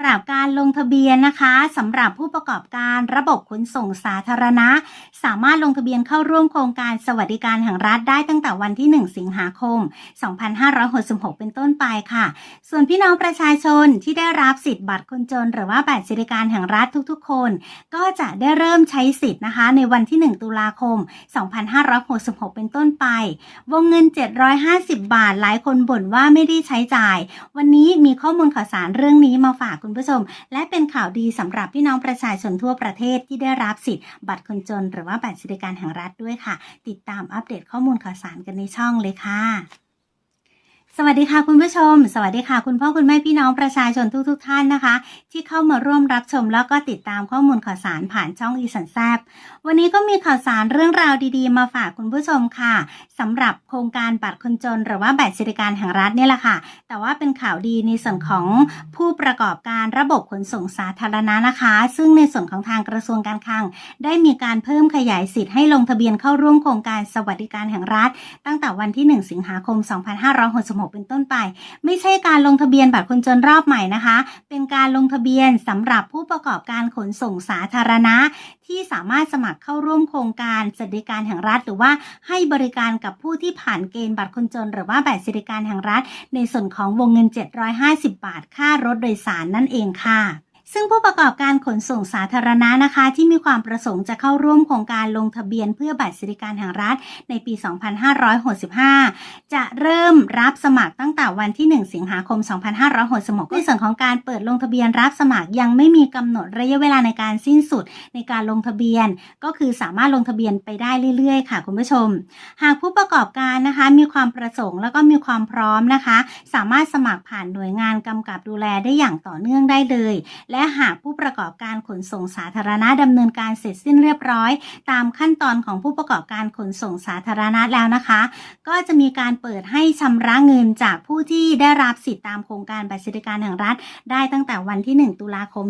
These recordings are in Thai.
สำหรับการลงทะเบียนนะคะสำหรับผู้ประกอบการระบบขนส่งสาธารณะ สามารถลงทะเบียนเข้าร่วมโครงการสวัสดิการแห่งรัฐได้ตั้งแต่วันที่ 1 สิงหาคม 2566 เป็นต้นไปค่ะ ส่วนพี่น้องประชาชนที่ได้รับสิทธิ์บัตรคนจน หรือว่าบัตรสวัสดิการแห่งรัฐทุกๆ คน ก็จะได้เริ่มใช้สิทธิ์นะคะ ในวันที่ 1 ตุลาคม 2566 เป็นต้นไป วงเงิน 750 บาทหลายคนบ่นว่าไม่ได้ใช้จ่าย วันนี้มีข้อมูลข่าวสารเรื่องนี้มาฝากคุณผู้ชม และเป็นข่าวดีสำหรับพี่น้องประชาชนทั่วประเทศที่ได้รับสิทธิ์บัตรคนจน หรือว่าบัตรสวัสดิการแห่งรัฐด้วยค่ะ ติดตามอัปเดตข้อมูลข่าวสารกันในช่องเลยค่ะ สวัสดีค่ะคุณผู้ชม สวัสดีค่ะ คุณพ่อคุณแม่พี่น้องประชาชนทุกๆทท่านนะคะ ที่เข้ามาร่วมรับชมแล้วก็ติดตามข้อมูลข่าวสารผ่านช่องอีสันแซบวันนี้ก็มีข่าวสารเรื่องราวดีๆ มาฝากคุณผู้ชมค่ะสำหรับโครงการบัตรคนจน หรือว่าบัตรสวัสดิการแห่งรัฐนี่แหละค่ะ แต่ว่าเป็นข่าวดีในส่วนของผู้ประกอบการระบบขนส่งสาธารณะนะคะ ซึ่งในส่วนของทางกระทรวงการคลัง ได้มีการเพิ่มขยายสิทธิ์ให้ลงทะเบียนเข้าร่วมโครงการสวัสดิการแห่งรัฐ ตั้งแต่วันที่ 1 สิงหาคม 2566เป็นต้นไป ไม่ใช่การลงทะเบียนบัตรคนจนรอบใหม่นะคะ เป็นการลงทะเบียนสำหรับผู้ประกอบการขนส่งสาธารณะ ที่สามารถสมัครเข้าร่วมโครงการสวัสดิการแห่งรัฐ หรือว่าให้บริการกับผู้ที่ผ่านเกณฑ์บัตรคนจน หรือว่าบัตรสวัสดิการแห่งรัฐ ในส่วนของวงเงิน 750 บาทค่ารถโดยสารนั่นเองค่ะ ซึ่งผู้ประกอบการขนส่งสาธารณะนะคะ ที่มีความประสงค์จะเข้าร่วมโครงการลงทะเบียนเพื่อบัตรสวัสดิการแห่งรัฐในปี 2565 จะเริ่มรับสมัครตั้งแต่วันที่ 1 สิงหาคม 2566ในส่วนของการเปิดลงทะเบียนรับสมัครยังไม่มีกำหนดระยะเวลาในการสิ้นสุดในการลงทะเบียน ก็คือสามารถลงทะเบียนไปได้เรื่อยๆ ค่ะคุณผู้ชม หากผู้ประกอบการนะคะมีความประสงค์แล้วก็มีความพร้อมนะคะ สามารถสมัครผ่านหน่วยงานกำกับดูแลได้อย่างต่อเนื่องได้เลย และและหากผู้ประกอบการขนส่งสาธารณะดำเนินการเสร็จสิ้นเรียบร้อย ตามขั้นตอนของผู้ประกอบการขนส่งสาธารณะแล้วนะคะ ก็จะมีการเปิดให้ชำระเงินจากผู้ที่ได้รับสิทธิตามโครงการบัตรสวัสดิการแห่งรัฐ ได้ตั้งแต่วันที่ 1 ตุลาคม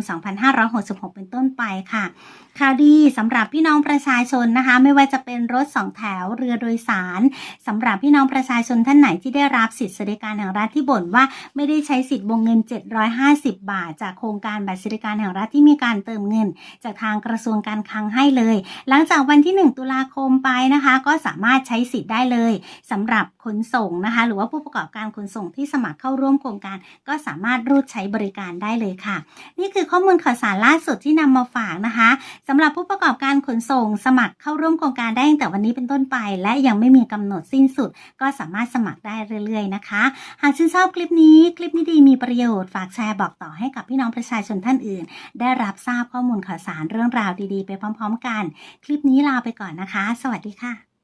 2566 เป็นต้นไปค่ะ ข่าวดีสำหรับพี่น้องประชาชนนะคะ ไม่ว่าจะเป็นรถสองแถวเรือโดยสารสำหรับพี่น้องประชาชนท่านไหนที่ได้รับสิทธิสวัสดิการแห่งรัฐที่บ่นว่าไม่ได้ใช้สิทธิ์วงเงิน 750 บาท จากโครงการบัตรสวัสดิการแห่งรัฐที่มีการเติมเงิน จากทางกระทรวงการคลังให้เลย หลังจากวันที่ 1 ตุลาคมไปนะคะ ก็สามารถใช้สิทธิ์ได้เลยสำหรับขนส่งนะคะ หรือว่าผู้ประกอบการขนส่งที่สมัครเข้าร่วมโครงการ ก็สามารถรูดใช้บริการได้เลยค่ะ นี่คือข้อมูลข่าวสารล่าสุดที่นำมาฝากนะคะสำหรับผู้ประกอบการขนส่ง สมัครเข้าร่วมโครงการได้ตั้งแต่วันนี้เป็นต้นไป และยังไม่มีกำหนดสิ้นสุด ก็สามารถสมัครได้เรื่อย ๆ นะคะ หากชื่นชอบคลิปนี้ คลิปนี้ดีมีประโยชน์ ฝากแชร์บอกต่อให้กับพี่น้องประชาชนท่านอื่น ได้รับทราบข้อมูลข่าวสารเรื่องราวดีๆ ไปพร้อม ๆ กัน คลิปนี้ลาไปก่อนนะคะ สวัสดีค่ะ